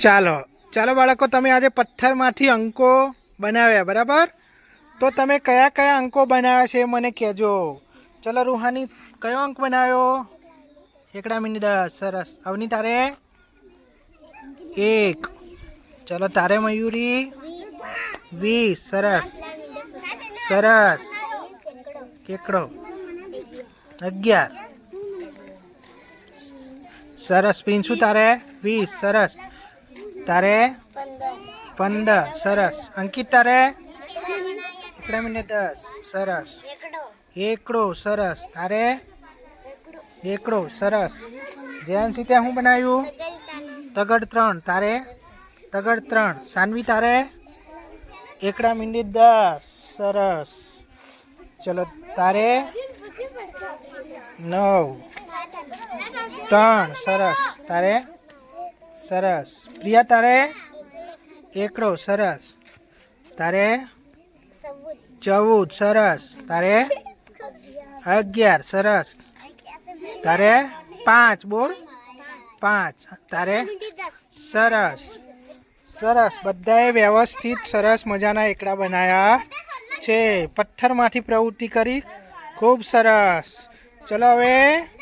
ચાલો ચાલો બાળકો, તમે આજે પથ્થરમાંથી અંકો બનાવ્યા, બરાબર? તો તમે કયા કયા અંકો બનાવ્યા છે એ મને કહેજો. ચલો, રૂહાની કયો અંક બનાવ્યો? એકડા મિનિટ દસ સરસ. અવની, તારે? એક. ચલો, તારે મયુરી? વીસ. સરસ. સરસ. કેકડો? અગિયાર. સરસ. પિન્સુ, તારે? વીસ. સરસ. તારે? પંદર. સરસ. અંકિત તારે? એકડા મિનિટ દસ. સરસ. એકડો. સરસ. તારે? એકડો. સરસ. જયંત સીતે શું બનાવ્યું? તગડ ત્રણ. તારે? તગડ ત્રણ. સાનવી તારે? એકડા મિનિટ દસ. સરસ. ચલો તારે? નવ. ત્રણ. સરસ. તારે? સરસ. પ્રિયા, તારે? એકડો, સરસ. તારે? ચૌદ, સરસ. તારે? અગિયાર, સરસ. તારે? પાંચ, બોલ. પાંચ. તારે? સરસ. સરસ. બધાએ વ્યવસ્થિત, સરસ મજાના એકડા બનાવ્યા છે. પથ્થરમાંથી પ્રવૃત્તિ કરી. ખૂબ સરસ. ચલો હવે